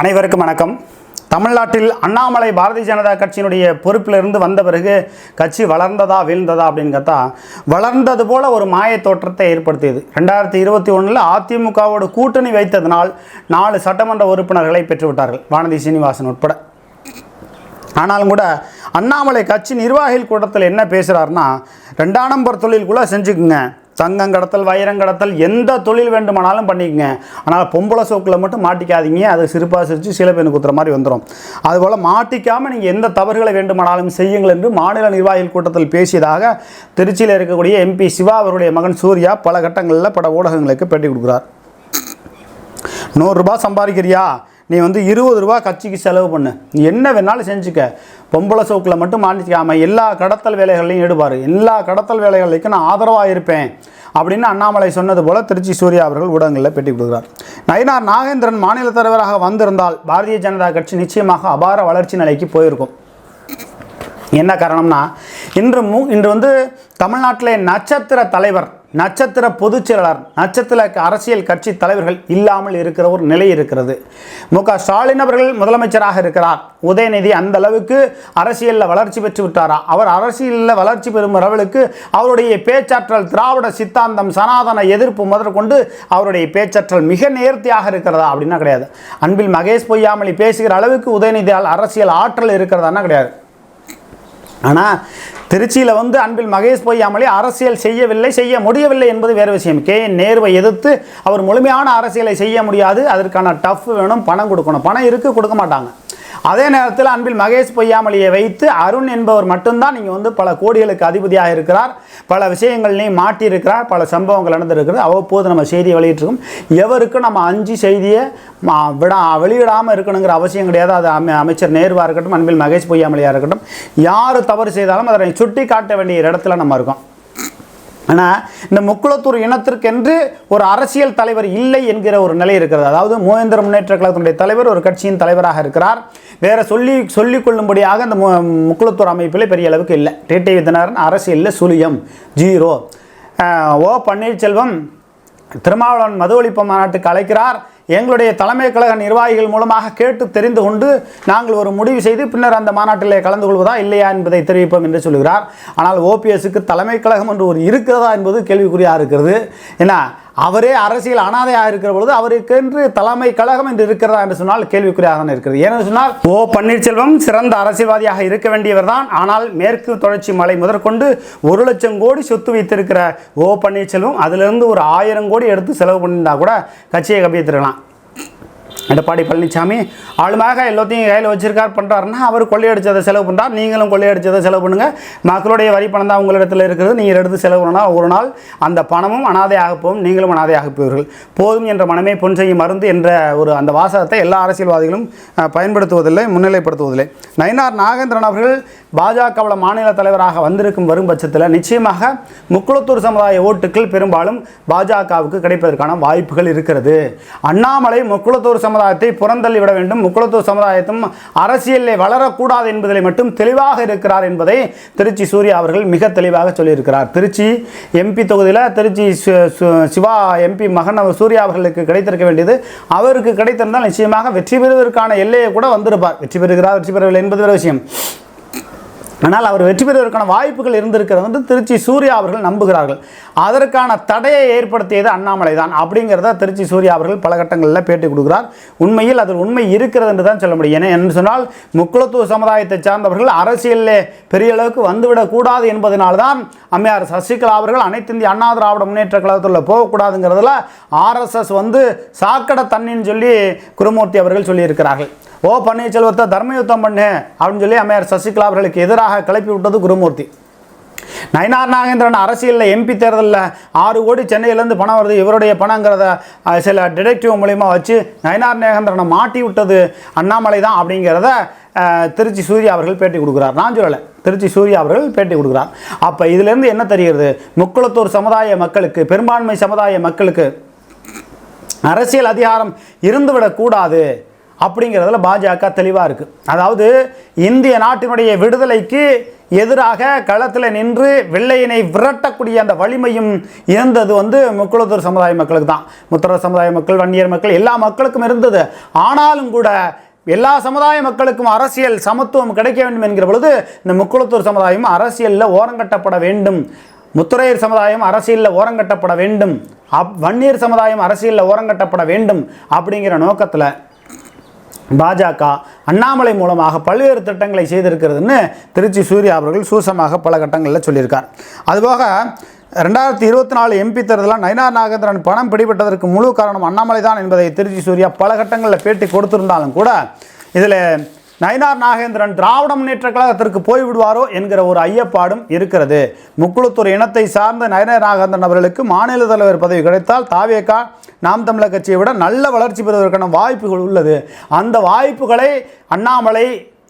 அனைவருக்கும் வணக்கம். தமிழ்நாட்டில் அண்ணாமலை பாரதிய ஜனதா கட்சியினுடைய பொறுப்பிலிருந்து வந்த பிறகு கட்சி வளர்ந்ததா வீழ்ந்ததா அப்படின்னு கேட்டா வளர்ந்தது போல ஒரு மாய தோற்றத்தை ஏற்படுத்தியது. ரெண்டாயிரத்தி இருபத்தி ஒன்றில் அதிமுகவோடு கூட்டணி வைத்ததனால் நாலு சட்டமன்ற உறுப்பினர்களை பெற்றுவிட்டார்கள் வானதி சீனிவாசன் உட்பட. ஆனாலும் கூட அண்ணாமலை கட்சி நிர்வாகிகள் கூட்டத்தில் என்ன பேசுகிறாருன்னா ரெண்டாம் நம்பர் தொழில் கூட செஞ்சுக்குங்க தங்கம் கடத்தல் வைரம் கடத்தல் எந்த தொழில் வேண்டுமானாலும் பண்ணிக்கங்க. ஆனால் பொம்பளை சோக்கில் மட்டும் மாட்டிக்காதீங்க. அது சிரிப்பாக சிரித்து சில பேர் குத்துற மாதிரி வந்துடும் அதுபோல் மாட்டிக்காமல் நீங்கள் எந்த தவறுகளை வேண்டுமானாலும் செய்யுங்கள் என்று மாநில நிர்வாகிகள் கூட்டத்தில் பேசியதாக திருச்சியில் இருக்கக்கூடிய எம்பி சிவா அவருடைய மகன் சூர்யா பல கட்டங்களில் பல ஊடகங்களுக்கு பேட்டி கொடுக்குறார். நூறுரூபா சம்பாதிக்கிறியா? நீ வந்து இருபது ரூபா கட்சிக்கு செலவு பண்ணு. நீ என்ன வேணாலும் செஞ்சுக்க. பொம்பளை சோக்கில் மட்டும் மாண்டிக்காமல் எல்லா கடத்தல் வேலைகள்லையும் ஈடுபாரு. எல்லா கடத்தல் வேலைகளுக்கும் நான் ஆதரவாக இருப்பேன். அப்படின்னு அண்ணாமலை சொன்னது போல திருச்சி சூர்யா அவர்கள் ஊடகங்களில் பேட்டி கொடுக்குறார். நயினார் நாகேந்திரன் மாநில தலைவராக வந்திருந்தால் பாரதிய ஜனதா கட்சி நிச்சயமாக அபார வளர்ச்சி நிலைக்கு போயிருக்கும். என்ன காரணம்னா இன்று மு இன்று வந்து தமிழ்நாட்டிலே நட்சத்திர தலைவர் நட்சத்திர பொதுச் செயலாளர் நட்சத்திர அரசியல் கட்சி தலைவர்கள் இல்லாமல் இருக்கிற ஒரு நிலை இருக்கிறது. மு. க. ஸ்டாலின் அவர்கள் முதலமைச்சராக இருக்கிறார். உதயநிதி அந்த அளவுக்கு அரசியலில் வளர்ச்சி பெற்று விட்டாரா? அவர் அரசியலில் வளர்ச்சி பெறும் அளவுக்கு அவருடைய பேச்சாற்றல் திராவிட சித்தாந்தம் சனாதன எதிர்ப்பு முதற்கொண்டு அவருடைய பேச்சாற்றல் மிக நேர்த்தியாக இருக்கிறதா? அப்படின்னா கிடையாது. அன்பில் மகேஷ் பொய்யாமலி பேசுகிற அளவுக்கு உதயநிதியால் அரசியல் ஆற்றல் இருக்கிறதான்னா கிடையாது. ஆனால் திருச்சியில் வந்து அன்பில் மகேஷ் பொய்யாமலே அரசியல் செய்யவில்லை செய்ய முடியவில்லை என்பது வேறு விஷயம். கே. நேர்வை நேருவை எதிர்த்து அவர் முழுமையான அரசியலை செய்ய முடியாது. அதற்கான டஃப் வேணும் பணம் கொடுக்கணும். பணம் இருக்குது கொடுக்க மாட்டாங்க. அதே நேரத்தில் அன்பில் மகேஷ் பொய்யாமலியை வைத்து அருண் என்பவர் மட்டும்தான் நீங்கள் வந்து பல கோடிகளுக்கு அதிபதியாக இருக்கிறார். பல விஷயங்கள்லையும் மாட்டியிருக்கிறார். பல சம்பவங்கள் நடந்திருக்கிறது. அவ்வப்போது நம்ம செய்தியை வெளியிட்டிருக்கோம். எவருக்கும் நம்ம அஞ்சு செய்தியை மா- விடா வெளியிடாமல் இருக்கணுங்கிற அவசியம் கிடையாது. அது அமை அமைச்சர் நேருவாக இருக்கட்டும் அன்பில் மகேஷ் பொய்யாமலியாக இருக்கட்டும். யார் தவறு செய்தாலும் அதனை சுட்டி காட்ட வேண்டிய இடத்துல நம்ம இருக்கோம். ஆனால் இந்த முக்குளத்தூர் இனத்திற்கென்று ஒரு அரசியல் தலைவர் இல்லை என்கிற ஒரு நிலை இருக்கிறது. அதாவது மூவேந்திர முன்னேற்ற கழகத்தினுடைய தலைவர் ஒரு கட்சியின் தலைவராக இருக்கிறார். வேற சொல்லி சொல்லிக் கொள்ளும்படியாக இந்த மு- முக்குளத்தூர் அமைப்பில் பெரிய அளவுக்கு இல்லை. டிடிவி தினகரன் அரசியலில் சுழியம். ஜீரோ. ஓ பன்னீர்செல்வம் திருமாவளவன் மது ஒழிப்பு மாநாட்டுக்கு அழைக்கிறார். எங்களுடைய தலைமை கழக நிர்வாகிகள் மூலமாக கேட்டு தெரிந்து கொண்டு நாங்கள் ஒரு முடிவு செய்து பின்னர் அந்த மாநாட்டிலே கலந்து கொள்வதா இல்லையா என்பதை தெரிவிப்போம் என்று சொல்கிறார் ஆனால் ஓபிஎஸ்க்கு தலைமை கழகம் என்று ஒரு இருக்கிறதா என்பது கேள்விக்குறியாக இருக்கிறது. ஏன்னா அவரே அரசியல் அனாதையாக இருக்கிற பொழுது அவருக்கென்று தலைமை கழகம் என்று இருக்கிறதா என்று சொன்னால் கேள்விக்குறியாக தான் இருக்கிறது. ஏனென்று சொன்னால் ஓ பன்னீர்செல்வம் சிறந்த அரசியல்வாதியாக இருக்க வேண்டியவர் தான் ஆனால் மேற்கு தொடர்ச்சி மலை முதற்கொண்டு ஒரு லட்சம் கோடி சொத்து வைத்திருக்கிற ஓ பன்னீர்செல்வம் அதிலிருந்து ஒரு ஆயிரம் கோடி எடுத்து செலவு பண்ணியிருந்தா கூட கட்சியை கபியத்திருக்கலாம் எடப்பாடி பழனிசாமி ஆளுமாக எல்லாத்தையும் கையில் வச்சிருக்கார் பண்ணுறாருன்னா அவர் கொள்ளையடிச்சதை செலவு பண்ணுறார் நீங்களும் கொள்ளையடிச்சதை செலவு பண்ணுங்கள் மக்களுடைய வரி பணம் தான் உங்களிடத்தில் இருக்கிறது நீங்கள் எடுத்து செலவு பண்ணால் ஒரு நாள் அந்த பணமும் அனாதையாக போகும் நீங்களும் அனாதையாக போவீர்கள் போதும் என்ற மனமே பொன் செய்யும் மருந்து என்ற ஒரு அந்த வாசகத்தை எல்லா அரசியல்வாதிகளும் பயன்படுத்துவதில்லை முன்னிலைப்படுத்துவதில்லை. நயினார் நாகேந்திரன் அவர்கள் பாஜகவில் மாநில தலைவராக வந்திருக்கும் வரும் பட்சத்தில் நிச்சயமாக முக்குளத்தூர் சமுதாய ஓட்டுகள் பெரும்பாலும் பாஜகவுக்கு கிடைப்பதற்கான வாய்ப்புகள் இருக்கிறது. அண்ணாமலை முக்குளத்தூர் சமுதாயத்தை புறந்தள்ளி விட வேண்டும். முக்குளத்தூர் சமுதாயத்தும் அரசியலில் வளரக்கூடாது என்பதில் மட்டும் தெளிவாக இருக்கிறார் என்பதை திருச்சி சூர்யா அவர்கள் மிக தெளிவாக சொல்லியிருக்கிறார். திருச்சி எம்பி தொகுதியில் திருச்சி சிவா எம்பி மகன் சூர்யா அவர்களுக்கு கிடைத்திருக்க வேண்டியது. அவருக்கு கிடைத்திருந்தால் நிச்சயமாக வெற்றி பெறுவதற்கான எல்லையை கூட வந்திருப்பார். வெற்றி பெறுகிறார் வெற்றி பெறவில்லை என்பது ஒரு விஷயம். ஆனால் அவர் வெற்றி பெறுவதற்கான வாய்ப்புகள் இருந்திருக்கிறது வந்து திருச்சி சூர்யா அவர்கள் நம்புகிறார்கள். அதற்கான தடையை ஏற்படுத்தியது அண்ணாமலை தான். அப்படிங்கிறத திருச்சி சூர்யா அவர்கள் பல கட்டங்களில் பேட்டி கொடுக்கிறார். உண்மையில் அதில் உண்மை இருக்கிறது என்று தான் சொல்ல முடியும். ஏன்னா என்று சொன்னால் முக்குளத்தூர் சமுதாயத்தை சார்ந்தவர்கள் அரசியலில் பெரிய அளவுக்கு வந்துவிடக்கூடாது என்பதனால்தான் அம்மையார் சசிகலா அவர்கள் அனைத்து இந்திய அண்ணா திராவிட முன்னேற்ற கழகத்தில் போகக்கூடாதுங்கிறதுல ஆர்எஸ்எஸ் வந்து சாக்கடை தண்ணின்னு சொல்லி குருமூர்த்தி அவர்கள் சொல்லியிருக்கிறார்கள். ஓ பன்னீர்செல்வத்தை தர்மயுத்தம் பண்ணு அப்படின்னு சொல்லி அம்மையார் சசிகலா அவர்களுக்கு எதிராக கிளப்பி விட்டது குருமூர்த்தி. நயனார் நாகேந்திரன் அரசியலில் எம்பி தேர்தலில் ஆறு கோடி சென்னையிலேருந்து பணம் வருது. இவருடைய பணங்கிறத சில டிடெக்டிவ் மூலயமா வச்சு நயனார் நாகேந்திரனை மாட்டி விட்டது அண்ணாமலை தான் அப்படிங்கிறத திருச்சி சூர்யா அவர்கள் பேட்டி கொடுக்குறார். நான் சொல்லலை. திருச்சி சூர்யா அவர்கள் பேட்டி கொடுக்குறார். அப்போ இதிலேருந்து என்ன தெரிகிறது? முக்குளத்தூர் சமுதாய மக்களுக்கு பெரும்பான்மை சமுதாய மக்களுக்கு அரசியல் அதிகாரம் இருந்துவிடக்கூடாது. அப்படிங்கிறதுல பாஜக தெளிவாக இருக்குது அதாவது இந்திய நாட்டினுடைய விடுதலைக்கு எதிராக களத்தில் நின்று வெள்ளையினை விரட்டக்கூடிய அந்த வலிமையும் இருந்தது வந்து முக்குளத்தூர் சமுதாய மக்களுக்கு தான் முத்தர சமுதாய மக்கள் வன்னியர் மக்கள் எல்லா மக்களுக்கும் இருந்தது. ஆனாலும் கூட எல்லா சமுதாய மக்களுக்கும் அரசியல் சமத்துவம் கிடைக்க வேண்டும் என்கிற பொழுது இந்த முக்குளத்தூர் சமுதாயம் அரசியலில் ஓரங்கட்டப்பட வேண்டும். முத்துரையர் சமுதாயம் அரசியலில் ஓரங்கட்டப்பட வேண்டும். அப் வன்னியர் சமுதாயம் அரசியலில் ஓரங்கட்டப்பட வேண்டும் அப்படிங்கிற நோக்கத்தில் பாஜக அண்ணாமலை மூலமாக பல்வேறு திட்டங்களை செய்திருக்கிறதுன்னு திருச்சி சூர்யா அவர்கள் சூசமாக பல கட்டங்களில் சொல்லியிருக்கார். அதுபோக ரெண்டாயிரத்தி இருபத்தி நாலு எம்பி தேர்தலில் நயனார் நாகேந்திரன் பணம் பிடிபட்டதற்கு முழு காரணம் அண்ணாமலை தான் என்பதை திருச்சி சூர்யா பல கட்டங்களில் பேட்டி கொடுத்திருந்தாலும் கூட இதில் நயினார் நாகேந்திரன் திராவிட முன்னேற்ற கழகத்திற்கு போய்விடுவாரோ என்கிற ஒரு ஐயப்பாடும் இருக்கிறது. முக்குளத்தூர் இனத்தை சார்ந்த நயினார் நாகேந்திரன் அவர்களுக்கு மாநில தலைவர் பதவி கிடைத்தால் தாவேகா நாம் தமிழர் கட்சியை விட நல்ல வளர்ச்சி பெறுவதற்கான வாய்ப்புகள் உள்ளது. அந்த வாய்ப்புகளை அண்ணாமலை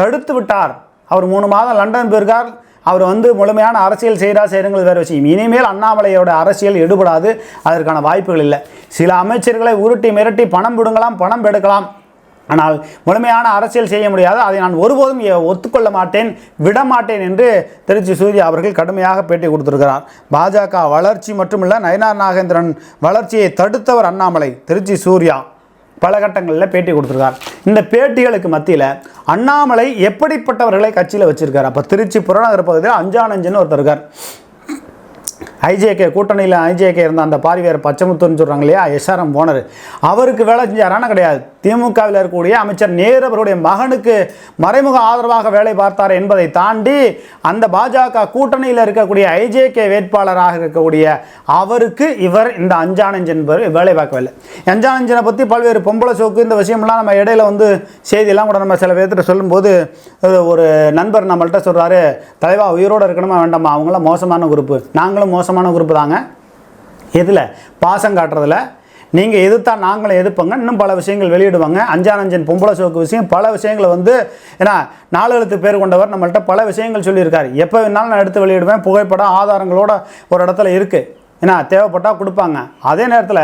தடுத்து விட்டார். அவர் மூணு மாதம் லண்டன் போயிருக்கார். அவர் வந்து முழுமையான அரசியல் செய்கிறார் செய்கிறங்கிறது வேறு விஷயம். இனிமேல் அண்ணாமலையோட அரசியல் எடுபடாது. அதற்கான வாய்ப்புகள் இல்லை. சில அமைச்சர்களை உருட்டி மிரட்டி பணம் விடுங்களாம் பணம் எடுக்கலாம். ஆனால் முழுமையான அரசியல் செய்ய முடியாது. அதை நான் ஒருபோதும் ஒத்துக்கொள்ள மாட்டேன் விட மாட்டேன் என்று திருச்சி சூர்யா அவர்கள் கடுமையாக பேட்டி கொடுத்திருக்கிறார். பாஜக வளர்ச்சி மட்டுமில்ல நயனார் நாகேந்திரன் வளர்ச்சியை தடுத்தவர் அண்ணாமலை திருச்சி சூர்யா. பல கட்டங்களில் பேட்டி கொடுத்துருக்கார். இந்த பேட்டிகளுக்கு மத்தியில் அண்ணாமலை எப்படிப்பட்டவர்களை கட்சியில் வச்சுருக்கார்? அப்போ திருச்சி புறநகர் பகுதியில் அஞ்சானஞ்சன்னு ஒருத்தர் இருக்கார். ஐஜேகே கூட்டணியில் ஐஜேகே இருந்த அந்த பாரிவேர் பச்சைமுத்துன்னு சொல்கிறாங்க இல்லையா? SRM owner. அவருக்கு வேலை செஞ்சாரான கிடையாது. திமுகவில் இருக்கக்கூடிய அமைச்சர் நேரு அவருடைய மகனுக்கு மறைமுக ஆதரவாக வேலை பார்த்தார் என்பதை தாண்டி அந்த பாஜக கூட்டணியில் இருக்கக்கூடிய ஐஜேகே வேட்பாளராக இருக்கக்கூடிய அவருக்கு இவர் இந்த அஞ்சானஞ்ச் என்பவர் வேலை பார்க்கவில்லை. அஞ்சானஞ்சனை பற்றி பல்வேறு பொம்பளை சோக்கு இந்த விஷயம்லாம் நம்ம இடையில வந்து செய்தியெல்லாம் கூட நம்ம சில பேர்த்திட்ட சொல்லும்போது ஒரு- நண்பர் நம்மள்ட்ட சொல்கிறாரு தலைவா உயிரோடு இருக்கணுமா? வேண்டாமா? அவங்களாம் மோசமான குரூப்பு நாங்களும் மோசமான குரூப்பு தாங்க. எதில்? பாசம் காட்டுறதுல. நீங்கள் எதிர்த்தா நாங்களும் எதிர்ப்போங்க. இன்னும் பல விஷயங்கள் வெளியிடுவாங்க. அஞ்சானஞ்சன் பொம்பளை சோக்கு விஷயம். பல விஷயங்களை வந்து ஏன்னா நாலு எழுத்து பேர் கொண்டவர் நம்மள்ட்ட பல விஷயங்கள் சொல்லியிருக்காரு. எப்போ வேணாலும் நான் எடுத்து வெளியிடுவேன். புகைப்படம் ஆதாரங்களோட ஒரு இடத்துல இருக்குது ஏன்னா தேவைப்பட்டால் கொடுப்பாங்க. அதே நேரத்தில்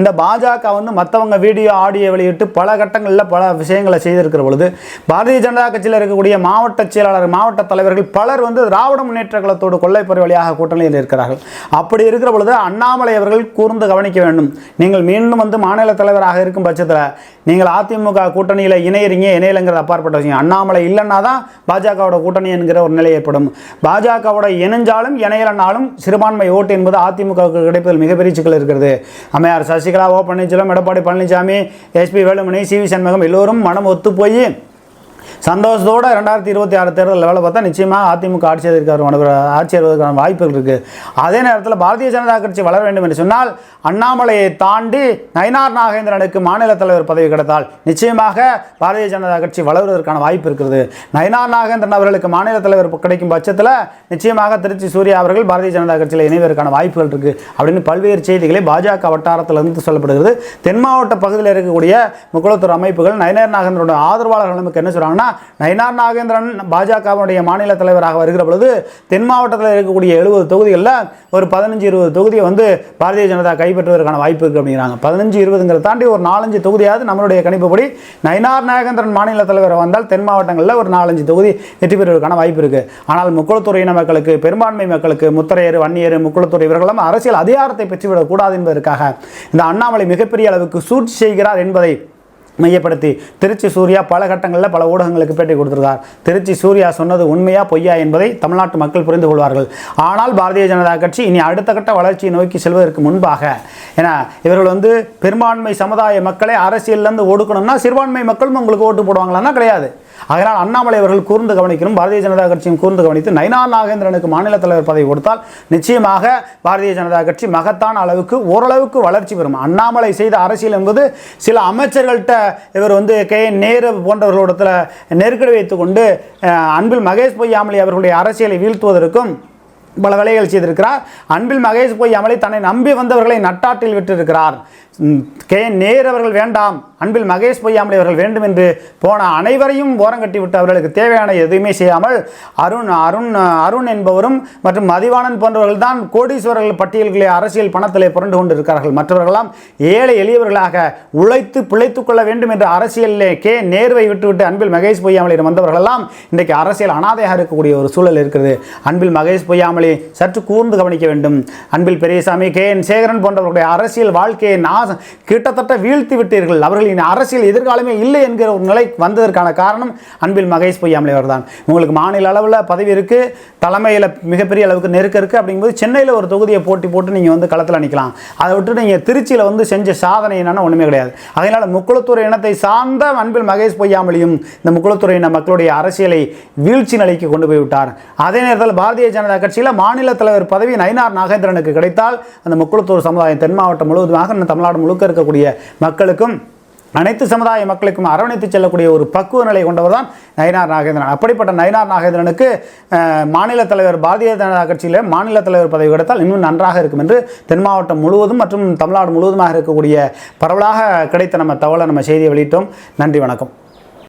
இந்த பாஜக வந்து மற்றவங்க வீடியோ ஆடியோ வெளியிட்டு பல கட்டங்களில் பல விஷயங்களை செய்திருக்கிற பொழுது பாரதிய ஜனதா கட்சியில் இருக்கக்கூடிய மாவட்ட செயலாளர் மாவட்ட தலைவர்கள் பலர் வந்து திராவிட முன்னேற்ற கழகத்தோடு கொள்ளைப்பறி வழியாக கூட்டணியில் இருக்கிறார்கள். அப்படி இருக்கிற பொழுது அண்ணாமலை அவர்கள் கூர்ந்து கவனிக்க வேண்டும். நீங்கள் மீண்டும் வந்து மாநில தலைவராக இருக்கும் பட்சத்தில் நீங்கள் அதிமுக கூட்டணியில் இணையறிங்க இணையலைங்கிறது அப்பாற்பட்ட விஷயம். அண்ணாமலை இல்லைன்னா தான் பாஜகவோட கூட்டணி என்கிற ஒரு நிலை ஏற்படும். பாஜகவோட இணைஞ்சாலும் இணையலனாலும் சிறுபான்மை ஓட்டு என்பது அதிமுக பாமகவுக்கு கிடைப்பதில் மிகப்பெரிய சிக்கல் இருக்கிறது. அம்மையார் Sasikala O Panneerselvam Edappadi Palaniswami SP Velumani C V Shanmugam எல்லோரும் மனம் ஒத்து போய் சந்தோஷத்தோட ரெண்டாயிரத்தி இருபத்தி ஆறு தேர்தல் வேலை பார்த்தா நிச்சயமாக அதிமுக ஆட்சி அதிகாரம் ஆட்சி வருவதற்கான வாய்ப்புகள் இருக்குது அதே நேரத்தில் பாரதிய ஜனதா கட்சி வளர வேண்டும் என்று சொன்னால் அண்ணாமலையை தாண்டி நயினார் நாகேந்திரனுக்கு மாநில தலைவர் பதவி கிடைத்தால் நிச்சயமாக பாரதிய ஜனதா கட்சி வளருவதற்கான வாய்ப்பு இருக்கிறது. நயினார் நாகேந்திரன் அவர்களுக்கு மாநில தலைவர் கிடைக்கும் பட்சத்தில் நிச்சயமாக திருச்சி சூர்யா அவர்கள் பாரதிய ஜனதா கட்சியில் இணைவதற்கான வாய்ப்புகள் இருக்குது அப்படின்னு பல்வேறு செய்திகளை பாஜக வட்டாரத்திலிருந்து சொல்லப்படுகிறது. தென் மாவட்ட பகுதியில் இருக்கக்கூடிய முக்குளத்தூர் அமைப்புகள் நயினார் நாகேந்திரனோட ஆதரவாளர்கள் நமக்கு என்ன சொல்கிறாங்கன்னா நயினார் நாகேந்திரன் பாஜகவினுடைய மாநில தலைவராக வருகிற பொழுது தென் மாவட்டத்தில் இருக்கக்கூடிய எழுபது தொகுதிகளில் ஒரு பதினஞ்சு இருபது தொகுதியை வந்து பாரதிய ஜனதா கைப்பற்றுவதற்கான வாய்ப்பு இருக்குது அப்படிங்கிறாங்க. பதினஞ்சு இருபதுங்கிறத தாண்டி ஒரு நாலஞ்சு தொகுதியாவது நம்மளுடைய கணிப்புப்படி நயினார் நாகேந்திரன் மாநில தலைவர் வந்தால் தென் மாவட்டங்களில் ஒரு நாலஞ்சு தொகுதி வெற்றி பெறுவதற்கான வாய்ப்பு இருக்குது ஆனால் முக்குளத்தூர் இன மக்களுக்கு பெரும்பான்மை மக்களுக்கு முத்தரையர் வன்னியர் முக்குளத்துறை இவர்களும் அரசியல் அதிகாரத்தை பெற்றுவிடக்கூடாது என்பதற்காக இந்த அண்ணாமலை மிகப்பெரிய அளவுக்கு சூழ்ச்சி செய்கிறார் என்பதை மையப்படுத்தி திருச்சி சூர்யா பல கட்டங்களில் பல ஊடகங்களுக்கு பேட்டி கொடுத்திருக்கார். திருச்சி சூர்யா சொன்னது உண்மையா பொய்யா என்பதை தமிழ்நாட்டு மக்கள் புரிந்து கொள்வார்கள். ஆனால் பாரதிய ஜனதா கட்சி இனி அடுத்த கட்ட வளர்ச்சியை நோக்கி செல்வதற்கு முன்பாக ஏன்னா இவர்கள் வந்து பெரும்பான்மை சமுதாய மக்களை அரசியல்லேருந்து ஒடுக்கணும்னா சிறுபான்மை மக்களும் உங்களுக்கு ஓட்டு போடுவாங்களான்னா கிடையாது. அதனால் அண்ணாமலை அவர்கள் கூர்ந்து கவனிக்கணும். பாரதிய ஜனதா கட்சியும் கூர்ந்து கவனித்து நயினார் நாகேந்திரனுக்கு மாநில தலைவர் பதவி கொடுத்தால் நிச்சயமாக பாரதிய ஜனதா கட்சி மகத்தான அளவுக்கு ஓரளவுக்கு வளர்ச்சி பெறும். அண்ணாமலை செய்த அரசியல் என்பது சில அமைச்சர்கள்ட்ட இவர் வந்து கே. நேரு போன்றவர்களிடத்தில் நெருக்கடி வைத்துக்கொண்டு அன்பில் மகேஷ் பொய்யாமலி அவர்களுடைய அரசியலை வீழ்த்துவதற்கும் பல வேலைகள் செய்திருக்கிறார். அன்பில் மகேஷ் பொய்யாமலை தன்னை நம்பி வந்தவர்களை நட்டாட்டில் விட்டிருக்கிறார். கே. நேர் அவர்கள் வேண்டாம். அன்பில் மகேஷ் பொய்யாமலை அவர்கள் வேண்டும் என்று போன அனைவரையும் ஓரங்கட்டிவிட்டு அவர்களுக்கு தேவையான எதுவுமே செய்யாமல் அருண் அருண் அருண் என்பவரும் மற்றும் மதிவாணன் போன்றவர்கள் தான் கோடீஸ்வரர்கள் பட்டியல்களை அரசியல் பணத்திலே புரண்டு கொண்டிருக்கிறார்கள். மற்றவர்களாம் ஏழை எளியவர்களாக உழைத்து பிழைத்துக் கொள்ள வேண்டும் என்ற அரசியலிலே கே. நேர்வை விட்டுவிட்டு அன்பில் மகேஷ் பொய்யாமலையிடம் வந்தவர்களெல்லாம் இன்றைக்கு அரசியல் அனாதையாக இருக்கக்கூடிய ஒரு சூழல் இருக்கிறது. அன்பில் மகேஷ் பொய்யாமலை சற்று கூர்ந்து கவனிக்க வேண்டும். அன்பில் பெரியசாமி கே. என். சேகரன் போன்றவர்களுடைய அரசியல் வாழ்க்கையை நாசம் கிட்டத்தட்ட வீழ்த்தி விட்டீர்கள் அவர்களின் அரசியல் எதிர்காலமே இல்லை என்கிற ஒரு நிலை வந்ததற்கான காரணம் அன்பில் மகேஷ் பொய்யாமலே அவர்தான். உங்களுக்கு மாநில அளவில் பதவி இருக்கு தலைமையில் மிகப்பெரிய அளவுக்கு நெருக்க இருக்குது அப்படிங்கும்போது சென்னையில் ஒரு தொகுதியை போட்டி போட்டு நீங்கள் வந்து களத்தில் நிற்கலாம் அதை விட்டு நீங்கள் திருச்சியில் வந்து செஞ்ச சாதனை என்னென்னா ஒன்றுமே கிடையாது. அதனால் முக்குளத்துறை இனத்தை சார்ந்த அன்பில் மகேஷ் பொய்யாமலையும் இந்த முக்குளத்துறை இன மக்களுடைய அரசியலை வீழ்ச்சி நிலைக்கு கொண்டு போய் விட்டார். அதே நேரத்தில் பாரதிய ஜனதா கட்சியில் மாநில தலைவர் பதவி நயினார் நாகேந்திரனுக்கு கிடைத்தால் அந்த முக்குளத்தூர் சமுதாயம் தென் மாவட்டம் முழுவதுமாக இந்த தமிழ்நாடு முழுக்க இருக்கக்கூடிய மக்களுக்கும் அனைத்து சமுதாய மக்களுக்கும் அரவணைத்து செல்லக்கூடிய ஒரு பக்குவ நிலை கொண்டவர் தான் நயினார் நாகேந்திரன். அப்படிப்பட்ட நயினார் நாகேந்திரனுக்கு மாநில தலைவர் பாரதிய ஜனதா கட்சியில் மாநில தலைவர் பதவி கிடைத்தால் இன்னும் நன்றாக இருக்கும் என்று தென் மாவட்டம் முழுவதும் மற்றும் தமிழ்நாடு முழுவதுமாக இருக்கக்கூடிய பரவலாக கிடைத்த நம்ம தகவலை நம்ம செய்தியை வெளியிட்டோம். நன்றி வணக்கம்.